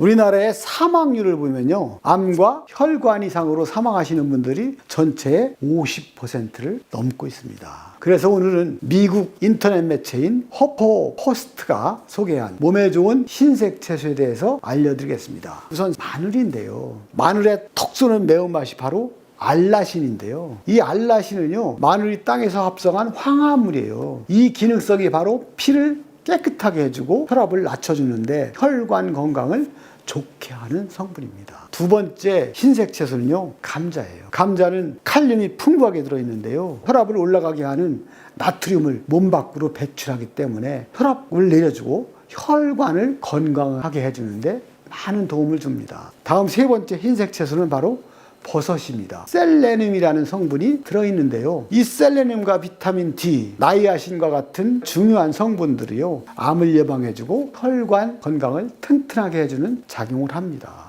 우리나라의 사망률을 보면요. 암과 혈관 이상으로 사망하시는 분들이 전체의 50%를 넘고 있습니다. 그래서 오늘은 미국 인터넷 매체인 허퍼 포스트가 소개한 몸에 좋은 흰색 채소에 대해서 알려드리겠습니다. 우선 마늘인데요. 마늘의 톡 쏘는 매운맛이 바로 알라신인데요. 이 알라신은요, 마늘이 땅에서 합성한 황화물이에요. 이 기능성이 바로 피를 깨끗하게 해주고 혈압을 낮춰주는데 혈관 건강을 좋게 하는 성분입니다. 두 번째 흰색 채소는요, 감자예요. 감자는 칼륨이 풍부하게 들어있는데요. 혈압을 올라가게 하는 나트륨을 몸 밖으로 배출하기 때문에 혈압을 내려주고 혈관을 건강하게 해주는데 많은 도움을 줍니다. 다음 세 번째 흰색 채소는 바로 버섯입니다. 셀레늄이라는 성분이 들어있는데요. 이 셀레늄과 비타민 D, 나이아신과 같은 중요한 성분들이요. 암을 예방해주고 혈관 건강을 튼튼하게 해주는 작용을 합니다.